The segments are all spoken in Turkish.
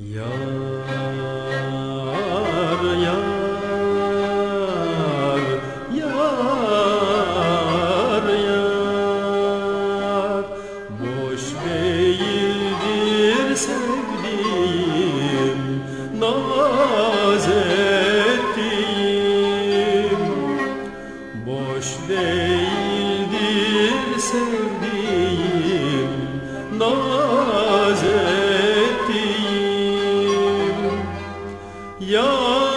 Yar, yar, yar, yar. Boş değildir sevdiğim Naz ettiğim. Boş değildir sevdiğim Naz Yar,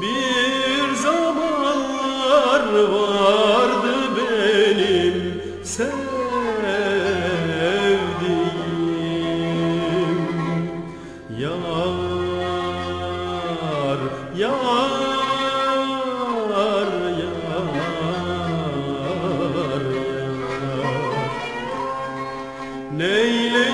bir zamanlar vardı benim sevdiğim. Yar, yar, yar, yar. Neyleyim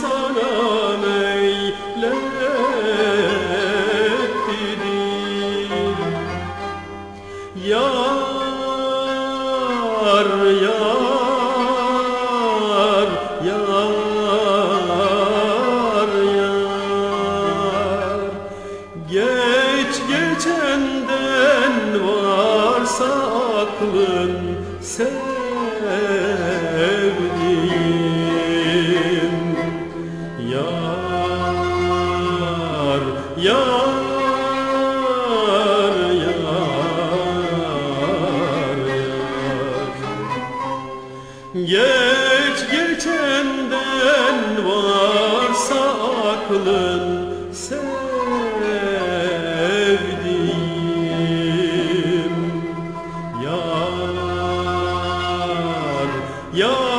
sana meyletti dil Yar, yar, yar, yar. Geç geçenden varsa aklın sevdiğim Yar, yar, Geç geçenden varsa aklın sevdiğim. Yar, yar